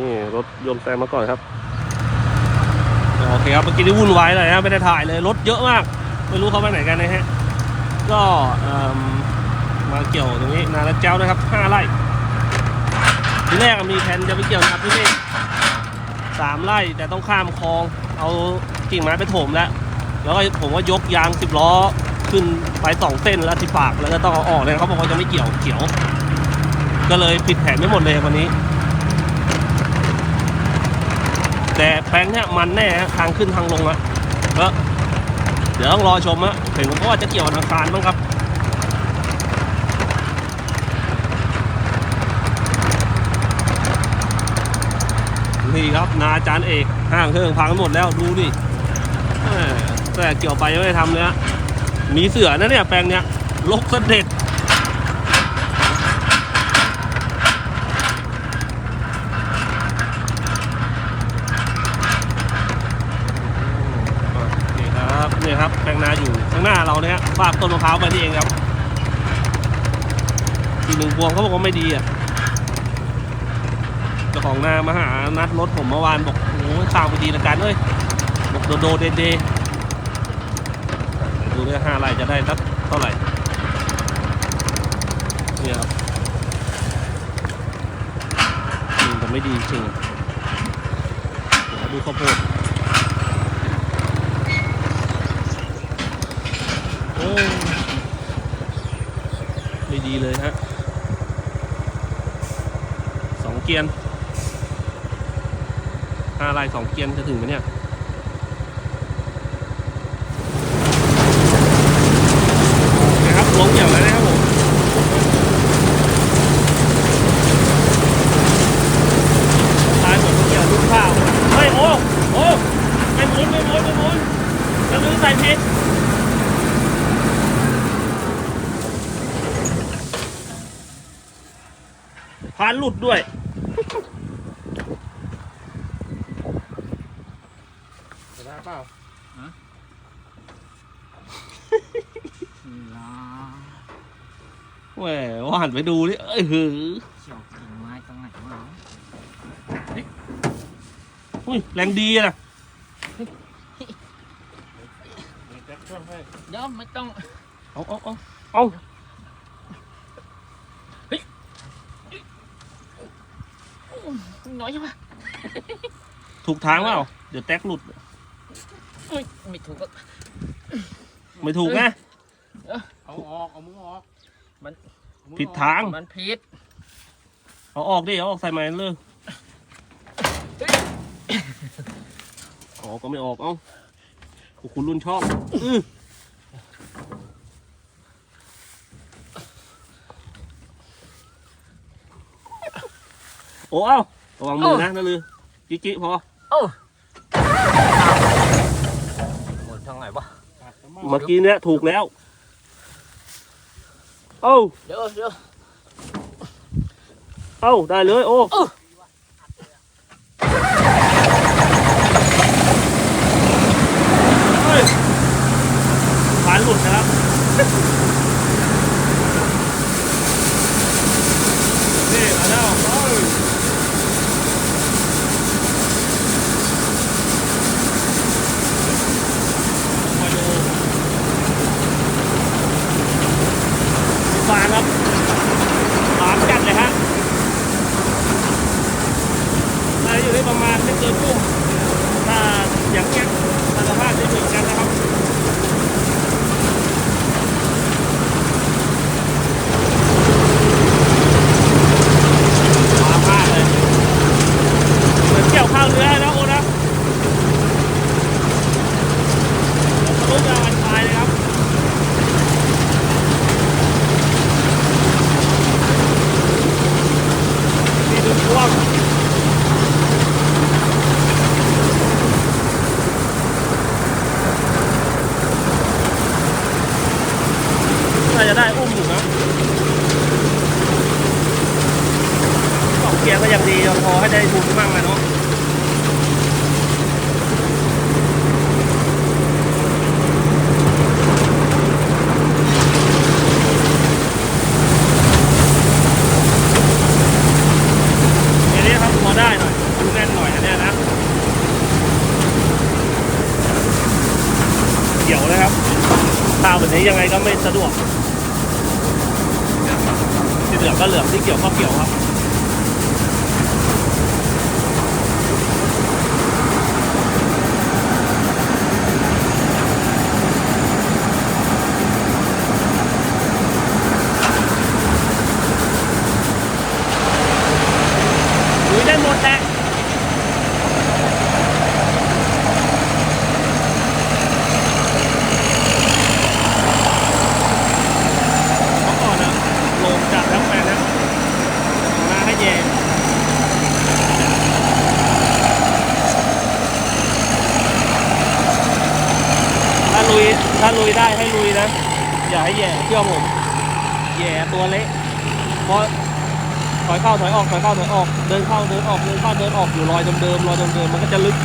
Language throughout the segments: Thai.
นี่รถยนต์แซงมาก่อนครับโอเคครับเมื่อกี้นี่วุ่นวายเลยนะไม่ได้ถ่ายเลยรถเยอะมาก ไม่รู้เขาไปไหนกันนะฮะก็มาเกี่ยวตรงนี้นาละเจ้านะครับห้าไร่ทีแรกมีแผนจะไปเกี่ยวนะครับพี่เมฆสามไร่แต่ต้องข้ามคลอง เอากิ่งไม้ไปถมแล้วแล้วก็ผมก็ยกยางสิบล้อขึ้นไปสองเส้นแล้วที่ปากแล้วก็ต้องเอาออกเลยเขาบอกว่าจะไม่เกี่ยวเขียว ก็เลยผิดแผนไม่หมดเลยวันนี้ แต่แปลงเนี้ยมันแน่ฮะทางขึ้นทางลงอะก็เดี๋ยวต้องรอชมอะเห็นผมว่าจะเกี่ยววันอังคารบ้างครับนี่ครับนาจารย์เอกห้างเครื่องพังหมดแล้วดูดิแหม่แต่เกี่ยวไปยังไม่ได้ทำเลยฮะมีเสือนะเนี่ยแปลงเนี้ยลกเสด็จ นี่ครับนี่ครับแปลงนาอยู่ข้างหน้าเราเนี่ยฮะฟาก ต้นมะพร้าวไปนี่เองครับอีกหนึ่งพวงเขาบอกว่าไม่ดีอะเจ้าของนามาหานัดรถผมเมื่อวานบอกโอ้ยข่าวไม่ดีละกันเอ้ยบอกโดโดเดเดดูด้วยห้าไร่จะได้สักเท่าไหร่เนี่ยครับจริงแต่ไม่ดีจริงดูข้าวโพด โอ้ ไม่ดีเลยฮะสองเกียนห้าลายสองเกียนจะถึงไหมเนี่ยนะครับลงเกี่ยวแล้วนะครับผมตายหมดเกี่ยวลูกข้าวเฮ้ยโอ้โอ้ไม่หมุนไม่หมุนไม่หมุนจะลืมใส่เพชร พานหลุดด้วย ได้เปล่าลาแหมว่าหันไปดูดิเอ้ยหือเฉียวกิ่งไม้ตรงไหนวะอุ้ยแรงดีอะนะแจ็คช่วยให้เดี๋ยวไม่ต้องเอาเอาเอาเอา น้อยใช่ปะถูกทางเปล่าเดี๋ยวแท็กหลุดเอ้ยไม่ถูกก็ไม่ถูกนะ เอาออก เอามือออกมันเอามือออกผิดทาง มันพิษเอาออกดิเอาออกใส่ไม้เลยออกก็ไม่ออกเอ้าโอ้คุณรุ่นชอบอื้อโอ้เอ้า ระวังมือนะนั่นเลยจิจิพอหมดทางไหนวะตัดน้ำมันเมื่อกี้เนี้ยถูกแล้วเอ้าเดี๋ยวเดี๋ยวเอ้าได้เลยโอ้ เฮ้ยผ่านหลุดนะครับ นี่มาแล้วเอ้ยมาดูฟางครับฟางจัดเลยฮะน่าจะอยู่ที่ประมาณไม่เกินกุ้งถ้าอย่างเงี้ยถ้าสภาพที่เหมือนกันนะครับ มาพลาดเลย เหมือนเกี่ยวข้าวเนื้อนะโอ้นะทะลุยางอันปลายเลยครับ นี่ดูช่วงน่าจะได้อุ้มอยู่นะ สองเกียร์ก็ยังดีพอให้ได้ทุนบ้างเลยเนาะเดี๋ยวนี้ครับพอได้หน่อย ยังไงก็ไม่สะดวกที่เห ลืองก็เหลืองที่เกี่ยวก็เกี่ยวครับ ลุยได้หมดแหละเมื่อก่อนอะลงจากทั้งแปลงนะมาให้แย่ถ้าลุย ถ้าลุยได้ให้ลุยนะ อย่าให้แย่เชื่อผม แย่ตัวเละเพราะถอยเข้าถอยออกถอยเข้าถอยออกเดินเข้าเดินออกเดินเข้าเดินออกอยู่รอยเดิมๆรอยเดิมๆมันก็จะลึก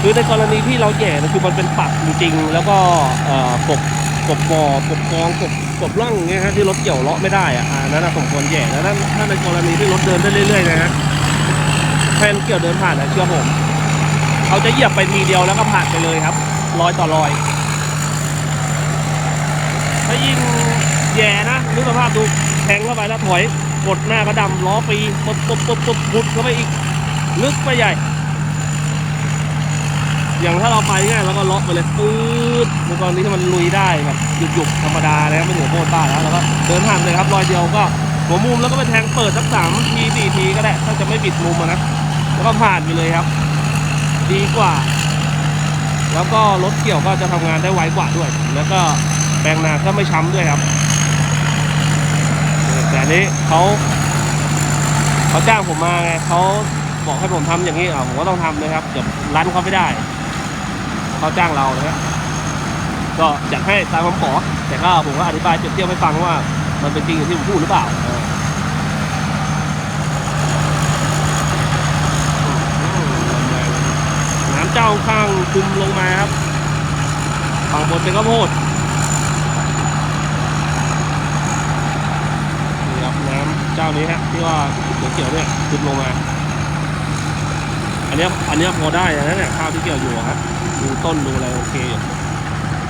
คือในกรณีที่เราแย่นะคือมันเป็นปักจริงๆแล้วก็เอ่อกบกบบ่อกบกองกบกบล่องเงี้ยฮะที่รถเกี่ยวเลาะไม่ได้อะอ่านั้นนะสมควรแย่แล้วถ้าถ้าในกรณีที่รถเดินได้เรื่อยๆนะฮะแฟนเกี่ยวเดินผ่านนะเชื่อผมเขาจะเหยียบไปทีเดียวแล้วก็ผ่านไปเลยครับ รอยต่อรอย ถ้ายิ่งแย่นะนึกสภาพดูแทงเข้าไปแล้วถอยกดหน้ากระดำล้อปีตบตบตบปุ๊บพุดเข้าไปอีกลึกไปใหญ่ อย่างถ้าเราไปง่ายแล้วก็ล็อกไปเลยปื๊ดในตอนนี้ถ้ามันลุยได้แบบหยุกๆธรรมดาแล้วไม่เหนือโคตรบ้าแล้วแล้วก็เดินผ่านเลยครับรอยเดียวก็หัวมุมแล้วก็ไปแทงเปิดสักสามทีสี่ทีก็ได้ถ้าจะไม่บิดมุมนะแล้วก็ผ่านไปเลยครับ ดีกว่า แล้วก็รถเกี่ยวก็จะทำงานได้ไวกว่าด้วย แล้วก็แปลงนาก็ไม่ช้ำด้วยครับ แต่นี้เขาเขาจ้างผมมาไงเขาบอกให้ผมทำอย่างนี้อะผมก็ต้องทำเลยครับเดี๋ยวร้นเขาไม่ได้เขาจ้างเรานะฮะก็อยากให้ตามคำขอแต่ก็ผมก็อธิบายเปรียบเทียบให้ฟังว่า มันเป็นจริงอย่างที่ผมพูดหรือเปล่า เออน้ำเจ้าข้างคุมลงมาครับฝั่งบนเป็นข้าวโพดนี่ครับน้ำเจ้านี้ฮะที่ว่าเขียวเนี่ยขึ้นลงมา อันนี้อันนี้พอได้นะเนี่ยข้าวที่เกี่ยวอยู่ครับดูต้นดูอะไรโอเคอยู่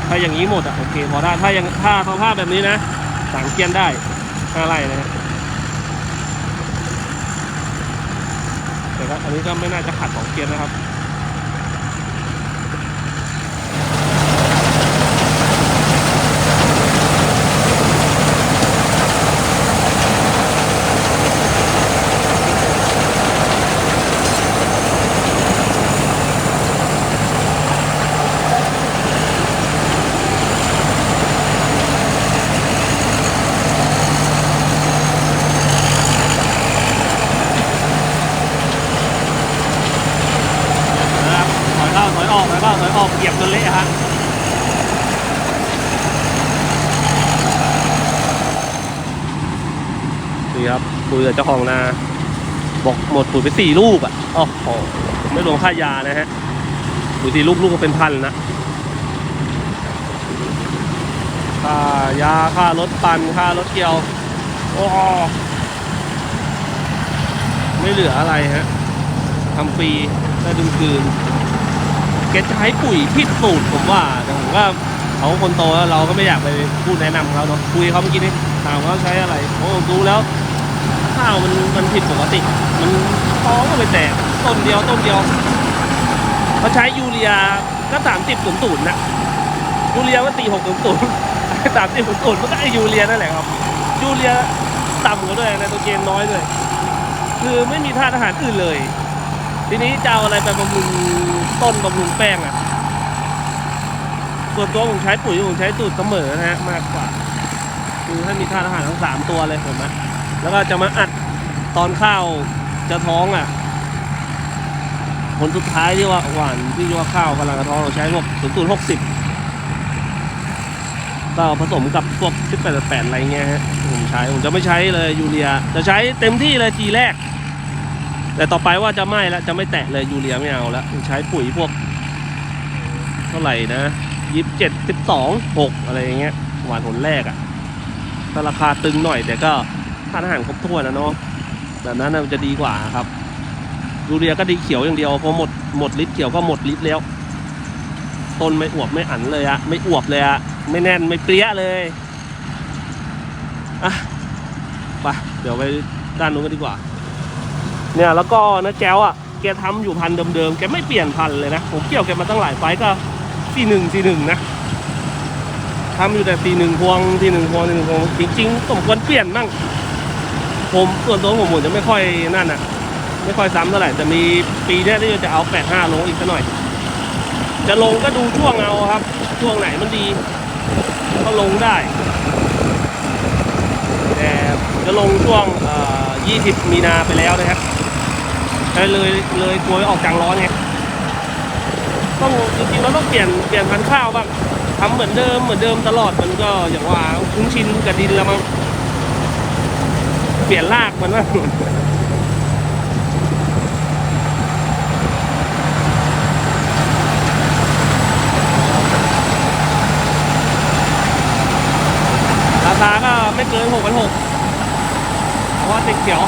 ถ้าอย่างนี้หมดอะโอเคพอได้ถ้ายังถ้าสภาพแบบนี้นะสามเกียนได้ห้าไร่นะฮะแต่ก็อันนี้ก็ไม่น่าจะขัดสองเกียนนะครับถอยเข้าถอยออกถอยเข้าถอยออกเหยียบจนเละฮะนี่ คุยกับเจ้าของนาบอกหมดปุ๋ยไปสี่ลูกอะโอ้โหไม่รวมค่ายานะฮะปุ๋ยสี่ลูกลูกก็เป็นพันนะค่ายาค่ารถปั่นค่ารถเกี่ยว โอ้ไม่เหลืออะไรฮะทำฟรีได้ดึงคืนแกจะใช้ปุ๋ยผิดสูตรผมว่าแต่ผมว่าเขาคนโตแล้วเราก็ไม่อยากไปพูดแนะนำเขาเนาะคุยเขาเมื่อกี้นี้ถามว่าใช้อะไรโอ้ดูแล้ว ข้าวมันมันผิดปกติ มันท้องก็ไปแตกต้นเดียวต้นเดียวเขาใช้ยูเรียก็สามสิบศูนย์ศูนย์นะยูเรียก็ตีหกศูนย์ศูนย์สามสิบศูนย์ศูนย์มันก็ไอยูเรียนั่นแหละครับยูเรียต่ำกว่าด้วยไนโตรเจนน้อยด้วยคือไม่มีธาตุอาหารอื่นเลย ทีนี้จะเอาอะไรไปบำรุงต้นบำรุงแป้งอะส่วนตัวผมใช้ปุ๋ยผมใช้สูตรเสมอนะฮะมากกว่า คือให้มีธาตุอาหารทั้งสามตัวเลยเห็นไหม แล้วก็จะมาอัดตอนข้าวจะท้องอะ ผลสุดท้ายที่ว่าหวานที่ว่าข้าวกำลังจะท้องเราใช้พวกศูนย์ศูนย์หกสิบก็ผสมกับพวกสิบแปดแปดอะไรเงี้ยฮะผมใช้ผมจะไม่ใช้เลยยูเรีย จะใช้เต็มที่เลยทีแรก แต่ต่อไปว่าจะไม่แล้วจะไม่แตะเลยยูเรียไม่เอาแล้วใช้ปุ๋ยพวก เท่าไหร่นะยี่สิบเจ็ดสิบสองหกอะไรเงี้ยหวานผลแรกอะ่ะถ้าราคาตึงหน่อยแต่ก็ ทานอาหารครบถ้วนนะเนาะแบบนั้นน่ะมันจะดีกว่าครับยูเรียก็ดีเขียวอย่างเดียวพอหมดหมดลิตรเขียวก็หมดลิตรแล้ว ต้นไม่อวบไม่อันเลยอะไม่อวบเลยอะไม่แน่นไม่เปรี้ยเลยอะไปเดี๋ยวไปด้านนู้นกันดีกว่า เนี่ยแล้วก็นะแจ้วอะแกทำอยู่พันเดิมๆแกไม่เปลี่ยนพันเลยนะผมเกี่ยวแกมาตั้งหลายไฟต์ก็สี่หนึ่งสี่หนึ่งนะทำอยู่แต่สี่หนึ่งพวงสี่หนึ่งพวงสี่หนึ่งพวงจริงๆสมควรเปลี่ยนบ้าง ผมส่วนตัวผมผมจะไม่ค่อยนั่นอะไม่ค่อยซ้ำเท่าไหร่แต่มีปีนี้ที่จะเอาแปดห้าลงอีกสักหน่อย จะลงก็ดูช่วงเอาครับ ช่วงไหนมันดี ก็ลงได้ แต่จะลงช่วงเอ่อ20มีนาไปแล้วนะครับเลยเลยกลัวออกกลางร้อนไงต้องจริงๆเราต้องเปลี่ยนเปลี่ยนพันข้าวบ้างทำเหมือนเดิมเหมือนเดิมตลอดมันก็อย่างว่าคุ้นชินกับดินแล้วมั้ง เปลี่ยนรากมันว่าราคาก็ไม่เกินหกพันหกเพราะว่าติดเขียว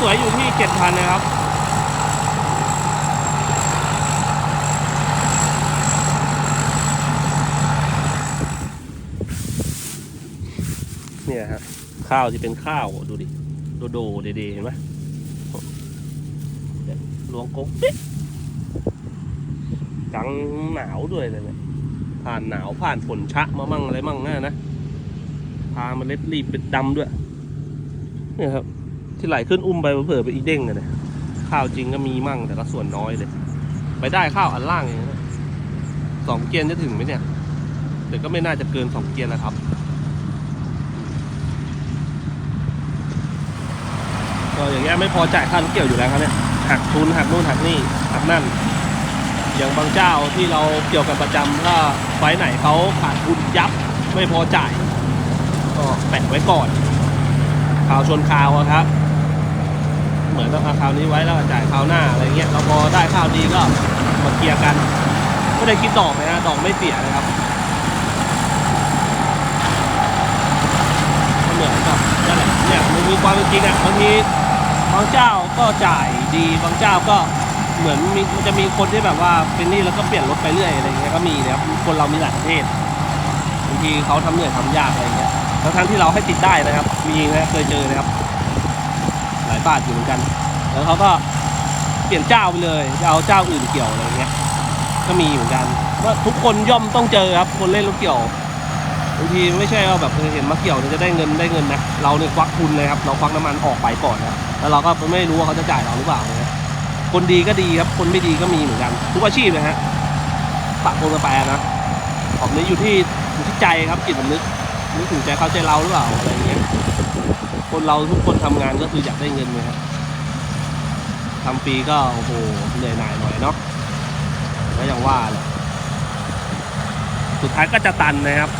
สวยๆอยู่ที่เจ็ดพันนะครับ ครับ ข้าวที่เป็นข้าวดูดิโดโดเดๆเห็นไหมหลวงกงเป๊ะกลางหนาวด้วยเลยเนี่ยผ่านหนาวผ่านฝนชะมามั่งอะไรมั่งน่ะนะพามันเล็ดรีบเป็นดำด้วยเนี่ยครับ ที่ไหลขึ้นอุ้มไปเผื่อไปอีเด้งเลยเนี่ยข้าวจริงก็มีมั่งแต่ก็ส่วนน้อยเลย ไปได้ข้าวอันล่างเองนะสองเกียนจะถึงไหมเนี่ยแต่ก็ไม่น่าจะเกินสองเกียนแล้วครับ ก็อย่างเงี้ยไม่พอจ่ายค่ารถเกี่ยวอยู่แล้วครับเนี่ยหักทุนหักนู่นหักนี่หักนั่น อย่างบางเจ้าที่เราเกี่ยวกับประจำถ้าไฟไหนเขาขาดทุนยับไม่พอจ่าย ก็แปะไว้ก่อนข่าวชนข่าวครับ เหมือนกับเอาข่าวนี้ไว้แล้วจ่ายข่าวหน้าอะไรเงี้ยเราพอได้ข่าวดีก็มาเคลียร์กันไม่ได้คิดดอกนะฮะดอกไม่เสียนะครับเหมือนกับนั่นแหละเนี่ยมันมีความเป็นจริงอะบางที บางเจ้าก็จ่ายดีบางเจ้าก็เหมือนมีมันจะมีคนที่แบบว่าเป็นหนี่แล้วก็เปลี่ยนรถไปเรื่อยอะไรเงี้ยก็มีนะครับคนเรามีหลายประเภทบางทีเขาทำเหนื่อยทำยากอะไรเงี้ยทั้งทั้งๆที่เราให้ติดได้นะครับ มีนะเคยเจอนะครับ หลายบาทอยู่เหมือนกัน แล้วเขาก็เปลี่ยนเจ้าไปเลยจะเอาเจ้าอื่นเกี่ยวอะไรเงี้ย ก็มีเหมือนกันว่าทุกคนย่อมต้องเจอครับ คนเล่นรถเกี่ยวบางทีไม่ใช่ว่าแบบเห็นมาเกี่ยวเนี่ยจะได้เงินได้เงินนะเราเนี่ยควักทุนเลยครับเราควักน้ำมันออกไปก่อนนะ แล้วเราก็ไม่รู้ว่าเขาจะจ่ายเราหรือเปล่านะคนดีก็ดีครับ คนไม่ดีก็มีเหมือนกัน ทุกอาชีพนะฮะปะปนกันไปนะของนี้อยู่ที่อยู่ที่ใจครับจิตสำนึกนึกถึงใจเขาใจเราหรือเปล่าอะไรอย่างเงี้ยคนเราทุกคนทำงานก็คืออยากได้เงินนะครับทำฟรีก็โอ้โหเหนื่อยหน่ายหน่อยเนาะก็อย่างว่าแหละสุดท้ายก็จะตันนะครับ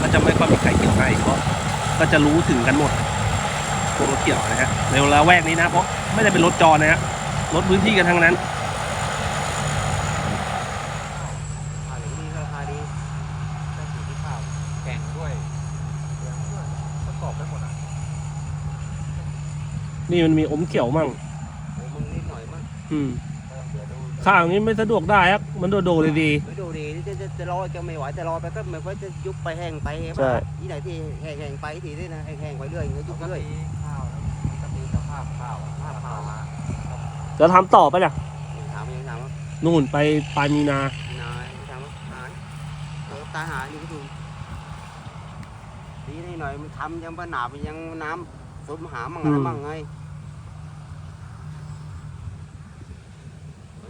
ก็จะไม่ค่อยมีใครเกี่ยวให้เพราะก็จะรู้ถึงกันหมด พวกรถเกี่ยวนะฮะในละแวกนี้นะเพราะไม่ได้เป็นรถจอนะฮะรถพื้นที่กันทั้งนั้นขายดีราคาดีได้สีที่ข้าวแข็งด้วยเลี้ยงด้วยประกอบได้หมดอะนี่มันมีอมเกี่ยวมั่งโอ้มึงนิดหน่อยมั้งอืมเออเดี๋ยวดูข้าวอย่างนี้ไม่สะดวกได้ครับมันโดดๆเลยดีไปดูดิ จะจะจะรอจะไม่ไหวแต่รอไปก็ไม่ค่อยจะยุบไปแห้งไปใช่ ที่ไหนที่แห้งแห้งไปทีนี่นะแห้งแห้งไปเรื่อยอย่างเงี้ยยุบไปเรื่อยข้าวก็มีสภาพข้าวสภาพข้าวมาจะทำต่อปะเนี่ยถามยังถามว่านู่นไปปลายมีนา นายถามว่าหายเออตายหายอยู่ก็ถูกดีนี่หน่อยมันทำยังปัญหามันยังน้ำสมหามั่งอะไรมั่งไง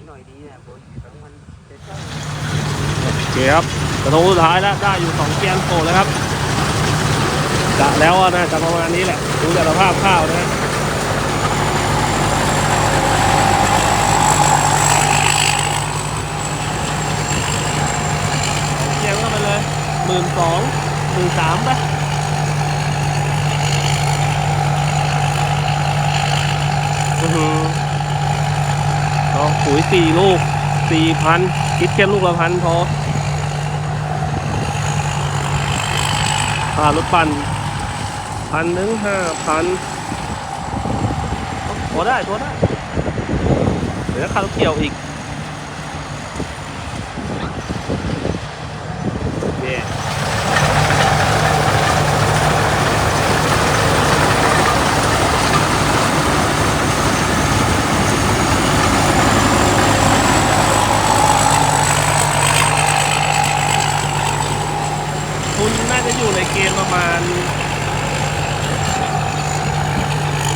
หน่อยดีเนี่ยโอ้ยสองพันเจ็ดเก้าโอ เคครับกระทงสุดท้ายแล้วได้อยู่สองเกียนโตแล้วครับกะแล้วอะนะจะประมาณนี้แหละดูจากสภาพข้าวนะเกียนเข้าไปเลยหมื่นสองหมื่นสามไปอือหือปุ๋ยสี่ลูกสี่พันคิดแค่ลูกละพันพอ ค่ารถปั่นพันหนึ่งห้าพันตัวได้ตัวได้ เดี๋ยวค่ารถเกี่ยวอีก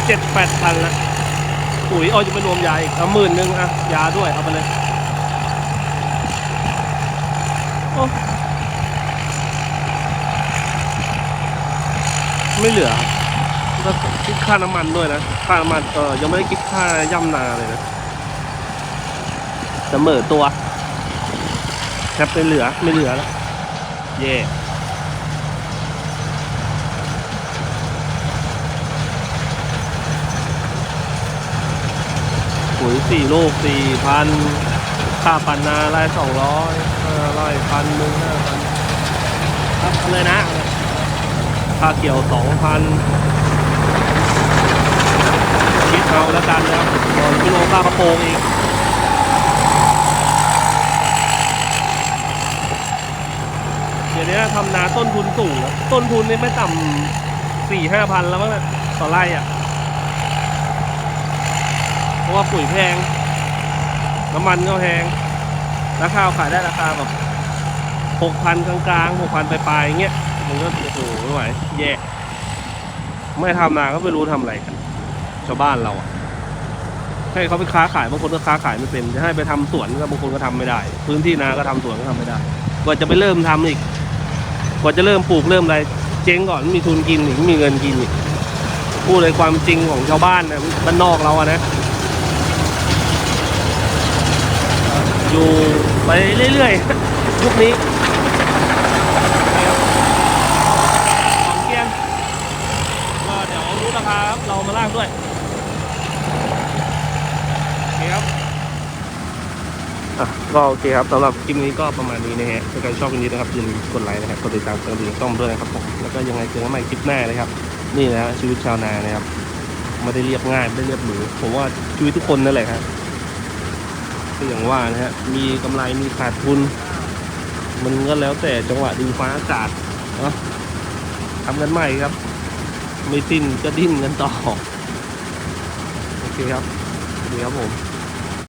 เจ็ดแปดพันละปุ๋ยเอาจะไปรวมยาอีกเอาหมื่นหนึ่งอะยาด้วยเอาไปเลยโอ้ไม่เหลือแล้วคิดค่าน้ำมันด้วยนะ ค่าน้ำมันเออยังไม่ได้คิดค่าย่ำนาเลยนะเสมอตัวแทบไม่เหลือไม่เหลือแล้วเย่ปุ๋ ยสี่ลูกสี่พันค่าปันนาไร่สองร้อยห้าไร่พันหนึ่งห้าพันครับเลยนะค่าเกี่ยวสองพันคิดเอาแล้วกันนะครับก่อนกิโลค่ากระโปรงอีกเดี๋ยวนี้ทำนาต้นทุนสูง ต้นทุนนี่ไม่ต่ำสี่ห้าพันแล้วมั้งนะต่อไร่อะ ราะว่าปุ๋ยแพง น้ำมันก็แพงราคาขายได้ราคาแบบหกพันกลางๆหกพันปลายๆอย่างเงี้ยมันก็โอ้โหไม่ไหวแย่ไม่ทำนาก็ไม่รู้ทำอะไรกัน ชาวบ้านเราอะให้เขาไปค้าขายบางคนก็ค้าขายไม่เป็น จะให้ไปทำสวนก็บางคนก็ทำไม่ได้ พื้นที่นาก็ทำสวนก็ทำไม่ได้ กว่าจะไปเริ่มทำอีก กว่าจะเริ่มปลูกเริ่มอะไร เจ๊งก่อนมีทุนกินอีกไม่มีเงินกินอีกพูดเลยความจริงของชาวบ้านนะบ้านนอกเราอะนะ อยู่ไปเรื่อยๆยุคนี้ของเกียนก็เดี๋ยวรู้ราคาครับเรามาลากด้วยโอเคครับอะก็โอเคครับสำหรับคลิปนี้ก็ประมาณนี้นะฮะถ้าใครชอบคลิปนี้นะครับอย่าลืมกดไลค์นะครับกดติดตามกระดิ่งช่องด้วยนะครับผมแล้วก็ยังไงเจอกันใหม่คลิปหน้านะครับ นี่นะฮะชีวิตชาวนานะครับไม่ได้เรียบง่ายไม่ได้เรียบหรูผมว่าชีวิตทุกคนนั่นแหละครับ ก็อย่างว่านะฮะ มีกำไรมีขาดทุน มันก็แล้วแต่จังหวะดินฟ้าอากาศเนาะทำกันใหม่ครับ ไม่สิ้นก็ดิ้นกันต่อ โอเคครับดีครับผม